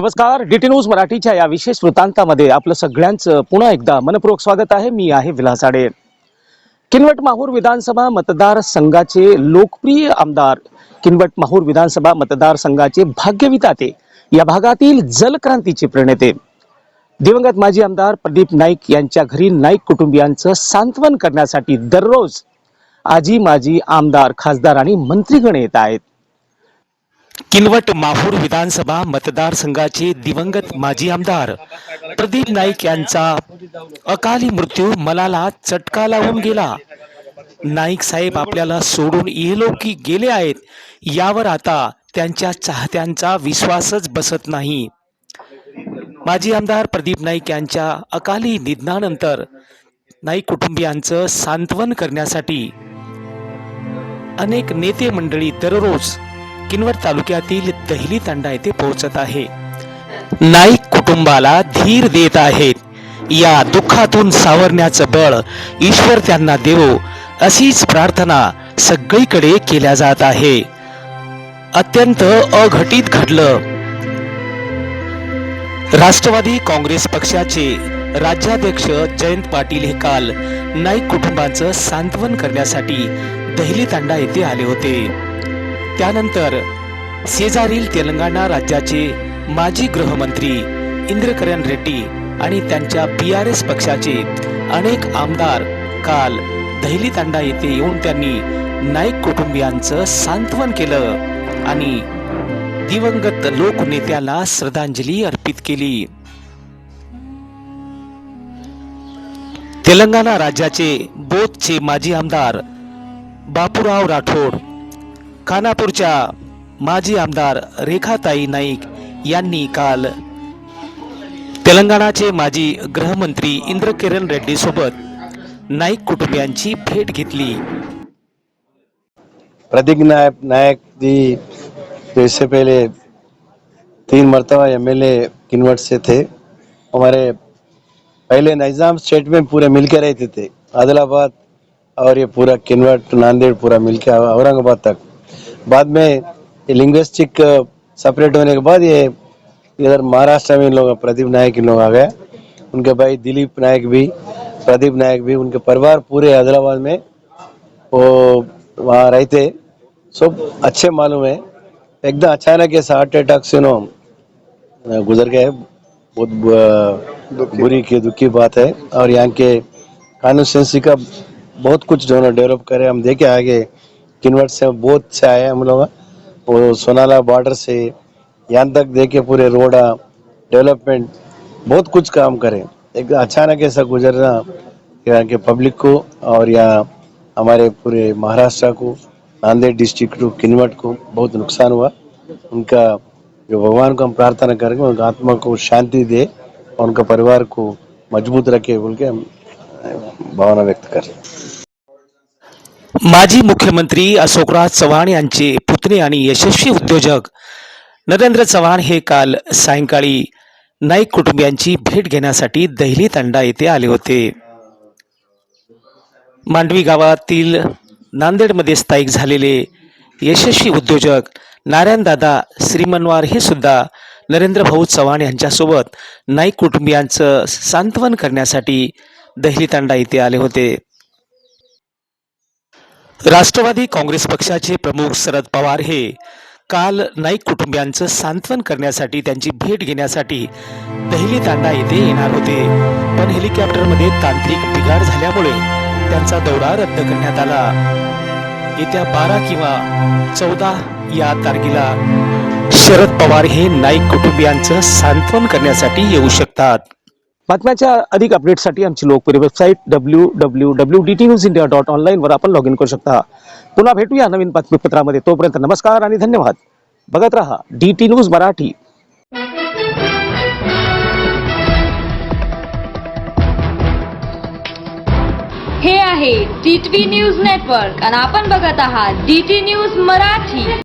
नमस्कार DT news मराठीच्या या विशेष वृत्तांतामध्ये आपलं सगळ्यांचं पुन्हा एकदा मनपूर्वक स्वागत आहे. मी आहे विलास आडे. किनवट माहूर विधानसभा मतदारसंघाचे लोकप्रिय आमदार किनवट माहूर विधानसभा मतदारसंघाचे भाग्यविताते या भागातील जलक्रांतीचे प्रणेते. दिवंगत माजी आमदार प्रदीप नाईक यांच्या घरी नाईक कुटुंबियांचं सांत्वन करण्यासाठी दररोज आजी माजी आमदार खासदार आणि मंत्रीगण येत आहेत. किनवट माहूर विधानसभा मतदारसंघाचे दिवंगत माजी आमदार प्रदीप नाईक यांचा अकाली मृत्यू मलाला चटका लावून गेला. नाईक साहेब आपल्याला सोडून येलो की गेले आहेत यावर आता त्यांच्या चाहत्यांचा विश्वासच बसत नाही. माजी आमदार प्रदीप नाईक यांच्या अकाली निधनानंतर नाईक कुटुंबियांचं सांत्वन करण्यासाठी अनेक नेते मंडळी दररोज किनवर तालुक्यातील दहिली तांडा येथे पोहोचत आहे. नाईक कुटुंबाला धीर देत आहेत. या दुःखातून सावरण्याचं बळ ईश्वर त्यांना देवो अशीच प्रार्थना सगळीकडे केल्या जात आहे. अत्यंत अघटित घडलं. राष्ट्रवादी काँग्रेस पक्षाचे राज्याध्यक्ष जयंत पाटील हे काल नाईक कुटुंबाचं सांत्वन करण्यासाठी दहिली तांडा येथे आले होते. त्यानंतर शेजारील तेलंगणा राज्याचे माजी गृहमंत्री इंद्रकरण रेड्डी आणि त्यांच्या बी आर एस पक्षाचे अनेक आमदार काल दहिली तांडा येथे येऊन त्यांनी नाईक कुटुंबियांचं सांत्वन केलं आणि दिवंगत लोकनेत्याला श्रद्धांजली अर्पित केली. तेलंगणा राज्याचे बोधचे माजी आमदार बापूराव राठोड खानापूरच्या माजी आमदार रेखाताई नाईक यांनी काल तेलंगणाचे माजी गृहमंत्री इंद्रकिरण रेड्डी सोबत नाईक कुटुंबियांची भेट घेतली. प्रदीप नायक नायक जी जो इससे पहले तीन मरतबा एमएलए किनवट से थे हमारे पहले निज़ाम स्टेट में पूरे मिलके रहते थे आदिलाबाद और ये पूरा किनवट नांदेड़ पूरा मिलके औरंगाबाद तक। बाद में ये लिंग्विस्टिक सेपरेट होने के बाद ये इधर महाराष्ट्र में इन लोग प्रदीप नायक इन लोग आ गए। उनके भाई दिलीप नायक भी प्रदीप नायक भी उनके परिवार पूरे हैदराबाद में वो वहाँ रहते सब अच्छे मालूम है। एकदम अचानक ऐसा हार्ट अटैक से नो गुजर गए। बहुत बुरी की दुखी बात है। और यहाँ के कॉन्स्टिट्यूंसी का बहुत कुछ जो है डेवलप करे। हम देखे आगे किनवट से बहुत से आए हम लोग। वो सोनाला बॉर्डर से यहाँ तक देखे पूरे रोड डेवलपमेंट बहुत कुछ काम करें। एक अचानक ऐसा गुजरना यहाँ के पब्लिक को और यहाँ हमारे पूरे महाराष्ट्र को नांदेड़ डिस्ट्रिक्ट को किन्वट को बहुत नुकसान हुआ। उनका जो भगवान को हम प्रार्थना करेंगे उनका आत्मा को शांति दे और उनका परिवार को मजबूत रखे बोल के हम भावना व्यक्त कर रहे हैं। माजी मुख्यमंत्री अशोकराज चव्हाण यांचे पुतणे आणि यशस्वी उद्योजक नरेंद्र चव्हाण हे काल सायंकाळी नाईक कुटुंबियांची भेट घेण्यासाठी दहिली तांडा येथे आले होते. मांडवी गावातील नांदेडमध्ये स्थायिक झालेले यशस्वी उद्योजक नारायणदादा श्रीमनवार हे सुद्धा नरेंद्र भाऊ चव्हाण यांच्यासोबत नाईक कुटुंबियांचं सांत्वन करण्यासाठी दहिली तांडा येथे आले होते. राष्ट्रवादी काँग्रेस पक्षाचे प्रमुख शरद पवार हे काल नाईक कुटुंबियांचं सांत्वन करण्यासाठी त्यांची भेट घेण्यासाठी दहिली तांडा येथे येणार होते. पण हेलिकॉप्टरमध्ये तांत्रिक बिघाड झाल्यामुळे त्यांचा दौरा रद्द करण्यात आला. येत्या बारा किंवा चौदा या तारखेला शरद पवार हे नाईक कुटुंबियांचं सांत्वन करण्यासाठी येऊ शकतात. बातम्याच्या अधिक अपडेटसाठी आमची लोकप्रिय website W W W D T news India dot ऑनलाईनवर आपण लॉग इन करू शकता. पुन्हा भेटूया नवीन बातमीपत्रामध्ये. तोपर्यंत नमस्कार आणि धन्यवाद. बघत रहा डी टी न्यूज मराठी. हे आहे डी टी न्यूज नेटवर्क आणि आपण बघत आहात डी टी न्यूज मराठी.